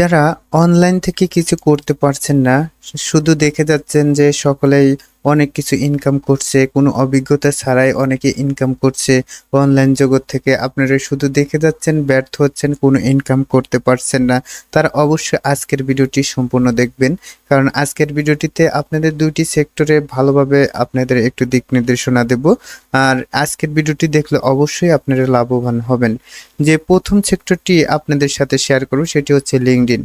যারা অনলাইন থেকে কিছু করতে পারছেন না শুধু দেখে যাচ্ছেন যে সকলেই অনেক কিছু ইনকাম করছে, কোনো অভিজ্ঞতা ছাড়াই অনেকে ইনকাম করছে। অনলাইন জগৎ থেকে আপনারা শুধু দেখে যাচ্ছেন, ব্যর্থ হচ্ছেন, কোনো ইনকাম করতে পারছেন না। তারা অবশ্যই আজকের ভিডিওটি সম্পূর্ণ দেখবেন। কারণ আজকের ভিডিওটিতে আপনাদের দুইটি সেক্টরে ভালোভাবে আপনাদের একটু দিক নির্দেশনা দেব। আর আজকের ভিডিওটি দেখলে অবশ্যই আপনারা লাভবান হবেন। যে প্রথম সেক্টরটি আপনাদের সাথে শেয়ার করব, সেটি হচ্ছে লিঙ্কডিন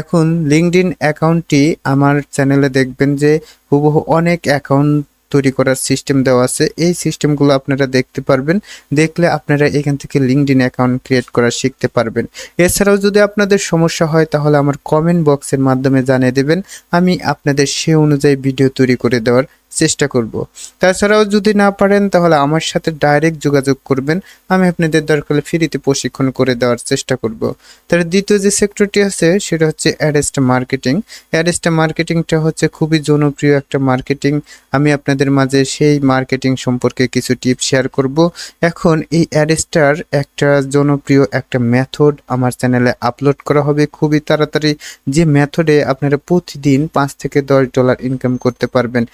এখন লিঙ্কডিন অ্যাকাউন্টটি আমার চ্যানেলে দেখবেন যে হুবহু অনেক অ্যাকাউন্ট তৈরি করার সিস্টেম দেওয়া আছে। এই সিস্টেমগুলো আপনারা দেখতে পারবেন। দেখলে আপনারা এখান থেকে লিঙ্কডিন অ্যাকাউন্ট ক্রিয়েট করা শিখতে পারবেন। এছাড়াও যদি আপনাদের সমস্যা হয়, তাহলে আমার কমেন্ট বক্সের মাধ্যমে জানিয়ে দেবেন। আমি আপনাদের সে অনুযায়ী ভিডিও তৈরি করে দেওয়ার চেষ্টা করব। তাছাড়াও যদি না পারেন, তাহলে আমার সাথে ডাইরেক্ট যোগাযোগ করবেন। আমি আপনাদের দরকার ফ্রিতে প্রশিক্ষণ করে দেওয়ার চেষ্টা করব। তার দ্বিতীয় যে সেক্টরটি আছে, সেটা হচ্ছে অ্যাডেস্টা মার্কেটিং অ্যাডেস্টা মার্কেটিংটা হচ্ছে খুবই জনপ্রিয় একটা মার্কেটিং আমি আপনাদের মাঝে সেই মার্কেটিং সম্পর্কে কিছু টিপস শেয়ার করব। এখন এই অ্যাডেস্টার একটা জনপ্রিয় একটা মেথড আমার চ্যানেলে আপলোড করা হবে। খুবই তাড়াতাড়ি যে মেথডে আপনারা প্রতিদিন পাঁচ থেকে দশ ডলার ইনকাম করতে পারবেন।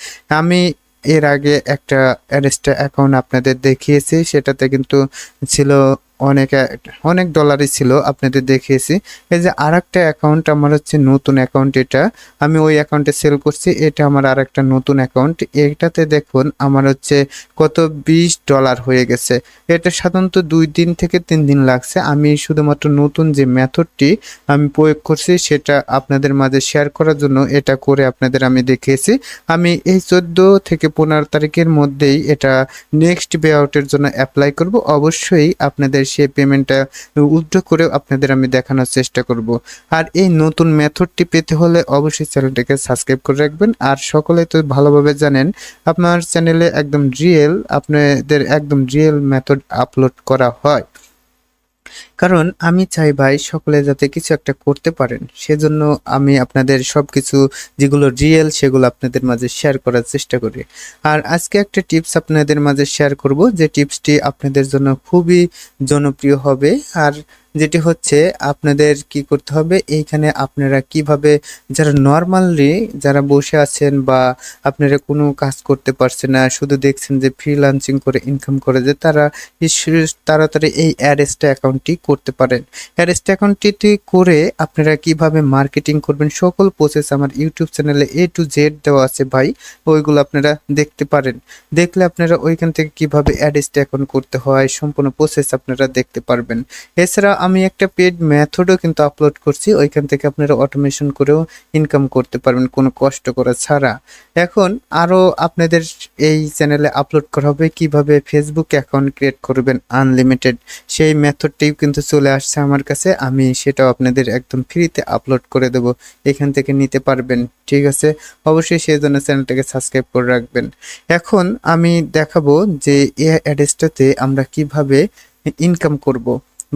আমি এর আগে একটা অ্যাডেস্টা অ্যাকাউন্ট আপনাদের দেখিয়েছি সেটাতে কিন্তু ছিল অনেক অনেক ডলারই ছিল, আপনাদের দেখিয়েছি। এই যে আর একটা অ্যাকাউন্ট আমার হচ্ছে নতুন অ্যাকাউন্ট এটা। আমি ওই অ্যাকাউন্টে সেল করছি, এটা আমার আর একটা নতুন অ্যাকাউন্ট এটাতে দেখুন, আমার হচ্ছে কত বিশ ডলার হয়ে গেছে। এটা সাধারণত দুই দিন থেকে তিন দিন লাগছে। আমি শুধুমাত্র নতুন যে মেথডটি আমি প্রয়োগ করছি, সেটা আপনাদের মাঝে শেয়ার করার জন্য এটা করে আপনাদের আমি দেখিয়েছি। আমি এই চোদ্দ থেকে পনেরো তারিখের মধ্যেই এটা নেক্সট পে আউটের জন্য অ্যাপ্লাই করব। অবশ্যই আপনাদের সেই পেমেন্টটা উইথড্র করেও আপনাদের আমি দেখানোর চেষ্টা করব। আর এই নতুন মেথডটি পেতে হলে অবশ্যই চ্যানেলটাকে সাবস্ক্রাইব করে রাখবেন। আর সকলে তো ভালোভাবে জানেন, আপনার চ্যানেলে একদম রিয়েল আপনাদের একদম রিয়েল মেথড আপলোড করা হয়। কারণ আমি চাই ভাই সকলে যাতে কিছু একটা করতে পারেন। সেজন্য আমি আপনাদের সব কিছু যেগুলো রিয়েল সেগুলো আপনাদের মাঝে শেয়ার করার চেষ্টা করি। আর আজকে একটা টিপস আপনাদের মাঝে শেয়ার করব, যে টিপসটি আপনাদের জন্য খুবই জনপ্রিয় হবে। আর যেটি হচ্ছে আপনাদের কি করতে হবে? এইখানে আপনারা কীভাবে যারা নর্মালি যারা বসে আছেন বা আপনারা কোনো কাজ করতে পারছেন না, শুধু দেখছেন যে ফ্রিলান্সিং করে ইনকাম করে, যে তারা তাড়াতাড়ি এই অ্যারেস্টা অ্যাকাউন্টটি করতে পারেন। অ্যারেস্টা অ্যাকাউন্টটি করে আপনারা কীভাবে মার্কেটিং করবেন? সকল প্রসেস আমার ইউটিউব চ্যানেলে এ টু জেড দেওয়া আছে ভাই, ওইগুলো আপনারা দেখতে পারেন। দেখলে আপনারা ওইখান থেকে কীভাবে অ্যাডেস্ট অ্যাকাউন্ট করতে হয়, সম্পূর্ণ প্রসেস আপনারা দেখতে পারবেন। এছাড়া আমি একটা পেড মেথডও কিন্তু আপলোড করছি, ওইখান থেকে আপনারা অটোমেশন করেও ইনকাম করতে পারবেন, কোনো কষ্ট করা ছাড়া। এখন আরও আপনাদের এই চ্যানেলে আপলোড করা হবে, কীভাবে ফেসবুক অ্যাকাউন্ট ক্রিয়েট করবেন আনলিমিটেড সেই মেথডটিও কিন্তু চলে আসছে আমার কাছে, আমি সেটাও আপনাদের একদম ফ্রিতে আপলোড করে দেব, এখান থেকে নিতে পারবেন, ঠিক আছে? অবশ্যই সেই জন্য চ্যানেলটাকে সাবস্ক্রাইব করে রাখবেন। এখন আমি দেখাবো যে এ অ্যাড্রেসটাতে আমরা কীভাবে ইনকাম করব,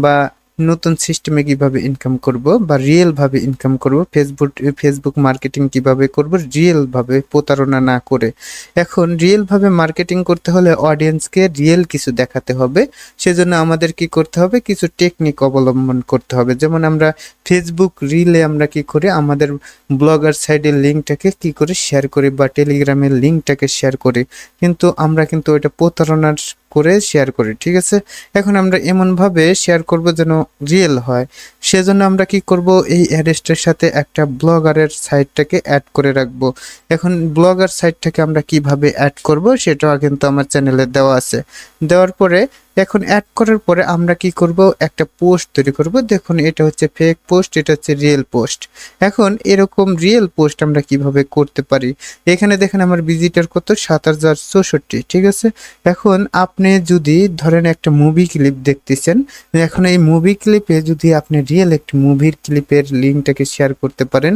বা নতুন সিস্টেমে কীভাবে ইনকাম করব বা রিয়েল ভাবে ইনকাম করব ফেসবুক ফেসবুক মার্কেটিং কীভাবে করব রিয়েল ভাবে প্রতারণা না করে। এখন রিয়েল ভাবে মার্কেটিং করতে হলে অডিয়েন্সকে রিয়েল কিছু দেখাতে হবে। সেজন্য আমাদের কি করতে হবে? কিছু টেকনিক অবলম্বন করতে হবে। যেমন আমরা ফেসবুক রিলে আমরা কি করি? আমাদের ব্লগার সাইডের লিঙ্কটাকে কি করে শেয়ার করি বা টেলিগ্রামের লিঙ্কটাকে শেয়ার করি। কিন্তু আমরা কিন্তু ওইটা প্রতারণার করে শেয়ার করি, ঠিক আছে? এখন আমরা এমনভাবে শেয়ার করব যেন রিয়েল হয়। সেজন্য আমরা কি করব? এই অ্যাড্রেসটার সাথে একটা ব্লগারের সাইটটাকে অ্যাড করে রাখব। এখন ব্লগার সাইটটাকে আমরা কীভাবে অ্যাড করব? সেটাও কিন্তু আমার চ্যানেলে দেওয়া আছে। দেওয়ার পরে এখন অ্যাড করার পরে আমরা কি করব? একটা পোস্ট তৈরি করব। দেখুন, এটা হচ্ছে ফেক পোস্ট এটা হচ্ছে রিয়েল পোস্ট এখন এরকম রিয়েল পোস্ট আমরা কীভাবে করতে পারি? এখানে দেখেন আমার ভিজিটার কত? সাত হাজার চৌষট্টি, ঠিক আছে? এখন আপনি যদি ধরেন একটা মুভি ক্লিপ দেখতেছেন, এখন এই মুভি ক্লিপে যদি আপনি রিয়েল একটি মুভির ক্লিপের লিঙ্কটাকে শেয়ার করতে পারেন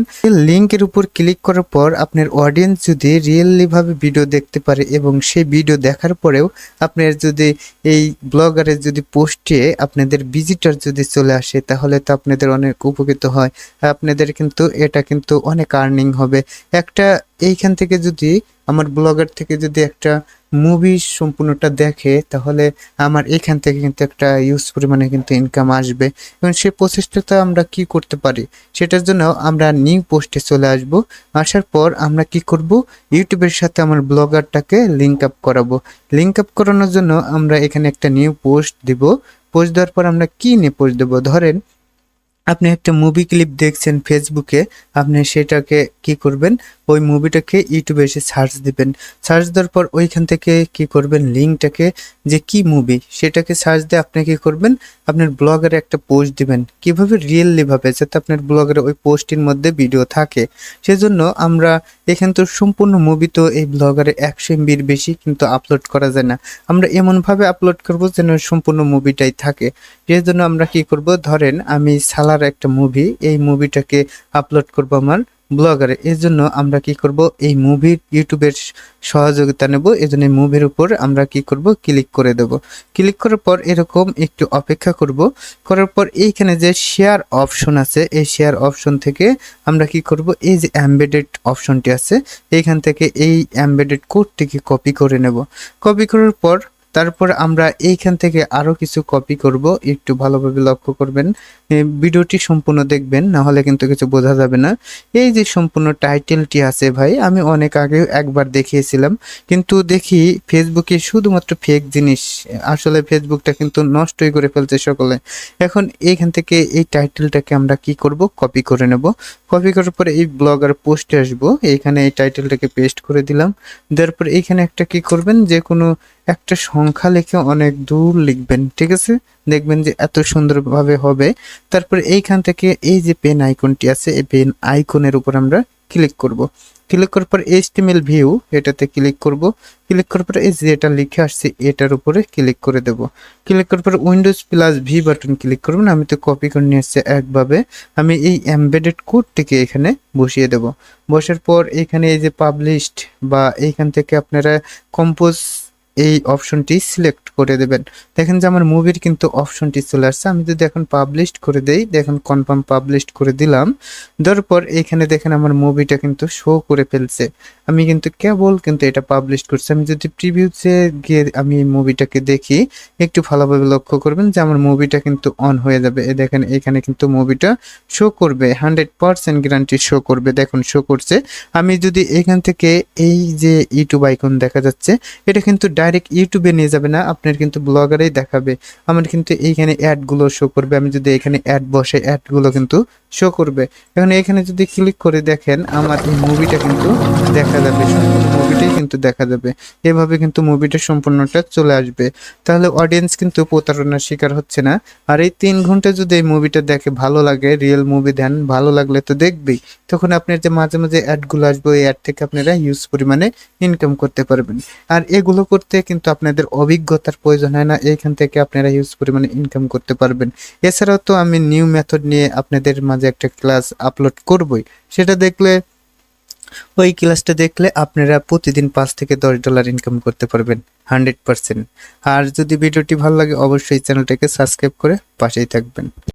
লিঙ্কের উপর ক্লিক করার পর আপনার অডিয়েন্স যদি রিয়েলি ভাবে ভিডিও দেখতে পারে এবং সেই ভিডিও দেখার পরেও আপনার যদি এই ব্লগারের যদি পোস্টে আপনাদের ভিজিটার যদি চলে আসে, তাহলে তো আপনাদের অনেক উপকৃত হয়। আপনাদের কিন্তু, এটা কিন্তু অনেক আর্নিং হবে। একটা এইখান থেকে যদি আমার ব্লগার থেকে যদি একটা মুভি সম্পূর্ণটা দেখে, তাহলে আমার এখান থেকে কিন্তু একটা ইউজ পরিমাণে কিন্তু ইনকাম আসবে। এবং সেই প্রসেসটাতে আমরা কি করতে পারি? সেটার জন্য আমরা নিউ পোস্টে চলে আসব। আসার পর আমরা কি করব? ইউটিউবের সাথে আমার ব্লগারটাকে লিঙ্ক আপ করাবো। লিঙ্ক আপ করানোর জন্য আমরা এখানে একটা নিউ পোস্ট দিব। পোস্ট দেওয়ার পর আমরা কি নিয়ে পোস্ট দেবো? ধরেন আপনি একটা মুভি ক্লিপ দেখছেন ফেসবুকে আপনি সেটাকে কি করবেন? ওই মুভিটাকে ইউটিউবে এসে সার্চ দিবেন। সার্চ দেওয়ার পর ওইখান থেকে কি করবেন? লিঙ্কটাকে যে কি মুভি সেটাকে সার্চ দিয়ে আপনি কি করবেন? আপনার ব্লগারে একটা পোস্ট দিবেন। কীভাবে রিয়েললি ভাবে? যাতে আপনার ব্লগারে ওই পোস্টের মধ্যে ভিডিও থাকে। সেজন্য আমরা এখান তো সম্পূর্ণ মুভি তো এই ব্লগারে একশো এমবির বেশি কিন্তু আপলোড করা যায় না। আমরা এমনভাবে আপলোড করব যেন সম্পূর্ণ মুভিটাই থাকে। সেই জন্য আমরা কি করব? ধরেন আমি সালার একটা মুভি এই মুভিটাকে আপলোড করব আমার ব্লগারে এর জন্য আমরা কি করব? এই মুভির ইউটিউবের সহযোগিতা নেব। এই জন্য মুভির উপর আমরা কি করব? ক্লিক করে দেব। ক্লিক করার পর এরকম একটু অপেক্ষা করব। করার পর এইখানে যে শেয়ার অপশন আছে, এই শেয়ার অপশন থেকে আমরা কি করব? এই যে এমবেডেড অপশনটি আছে, এইখান থেকে এই এমবেডেড কোডটিকে কপি করে নেব। কপি করার পর তারপর আমরা এইখান থেকে আরও কিছু কপি করব। একটু ভালোভাবে লক্ষ্য করবেন। ভিডিওটি সম্পূর্ণ দেখবেন, না হলে কিন্তু কিছু বোঝা যাবে না। এই যে সম্পূর্ণ টাইটেলটি আছে ভাই, আমি অনেক আগে একবার দেখিয়েছিলাম। কিন্তু দেখি ফেসবুকে শুধুমাত্র ফেক জিনিস। আসলে ফেসবুকটা কিন্তু নষ্টই করে ফেলছে সকলে। এখন এইখান থেকে এই টাইটেলটাকে আমরা কি করব? কপি করে নেব। কপি করার পরে এই ব্লগার পোস্টে আসব। এইখানে এই টাইটেলটাকে পেস্ট করে দিলাম। দেওয়ার পর এইখানে একটা কি করবেন? যে কোনো একটা সংখ্যা লিখে অনেক দূর লিখবেন, ঠিক আছে? দেখবেন যে এত সুন্দরভাবে হবে। তারপর এইখান থেকে এই যে পেন আইকনটি আছে, এই পেন আইকনের উপর আমরা ক্লিক করব। ক্লিক করার পর এইচটিএমএল ভিউ এটাতে ক্লিক করব। ক্লিক করার পর এই যেটা লিখে আসছে, এটার উপরে ক্লিক করে দেব। ক্লিক করার পর windows plus V button click করবেন। আমি তো কপি করে নিয়ে এসেছি একভাবে। আমি এই এমবেডেড কোডটিকে এখানে বসিয়ে দেব। বসার পর এখানে এই যে পাবলিশড বা এইখান থেকে আপনারা কম্পোজ এই অপশনটি সিলেক্ট করে দেবেন। দেখেন যে আমার মুভির কিন্তু অপশনটি চলে আসছে। আমি যদি এখন পাবলিশড করে দেই, দেখেন কনফার্ম পাবলিশড করে দিলাম। দেওয়ার পর এখানে দেখেন আমার মুভিটা কিন্তু শো করে ফেলছে। আমি কিন্তু কেবল কিন্তু এটা পাবলিশ করছি। আমি যদি প্রিভিউতে গিয়ে আমি এই মুভিটাকে দেখি, একটু ভালোভাবে লক্ষ্য করবেন যে আমার মুভিটা কিন্তু অন হয়ে যাবে। দেখেন এখানে কিন্তু মুভিটা শো করবে হান্ড্রেড পার্সেন্ট গ্যারান্টি শো করবে। দেখুন শো করছে। আমি যদি এখান থেকে এই যে ইউটিউব আইকন দেখা যাচ্ছে, এটা কিন্তু ডাইরেক্ট ইউটিউবে নিয়ে যাবে না, আপনার কিন্তু ব্লগারেই দেখাবে। আমার কিন্তু এইখানে অ্যাডগুলো শো করবে, আমি যদি এখানে অ্যাড বসে অ্যাডগুলো কিন্তু শো করবে। এখন এখানে যদি ক্লিক করে দেখেন, আমার এই মুভিটা কিন্তু দেখা যাবে মুভিটাই কিন্তু দেখা যাবে। এভাবে কিন্তু মুভিটা সম্পূর্ণটা চলে আসবে। তাহলে অডিয়েন্স কিন্তু প্রতারণার শিকার হচ্ছে না। আর এই তিন ঘণ্টা যদি এই মুভিটা দেখে ভালো লাগে রিয়েল মুভি দেন, ভালো লাগলে তো দেখবেই। তখন আপনার যে মাঝে মাঝে অ্যাডগুলো আসবে, ওই অ্যাড থেকে আপনারা ইউজ পরিমাণে ইনকাম করতে পারবেন। আর এগুলো করতে কিন্তু আপনাদের অভিজ্ঞতার প্রয়োজন হয় না। এইখান থেকে আপনারা হিউজ পরিমাণে ইনকাম করতে পারবেন। এছাড়াও তো আমি নিউ মেথড নিয়ে আপনাদের মাঝে একটা ক্লাস আপলোড করবই। সেটা দেখলে, ওই ক্লাসটা দেখলে আপনারা প্রতিদিন পাঁচ থেকে দশ ডলার ইনকাম করতে পারবেন হান্ড্রেড পার্সেন্ট আর যদি ভিডিওটি ভালো লাগে, অবশ্যই চ্যানেলটাকে সাবস্ক্রাইব করে পাশেই থাকবেন।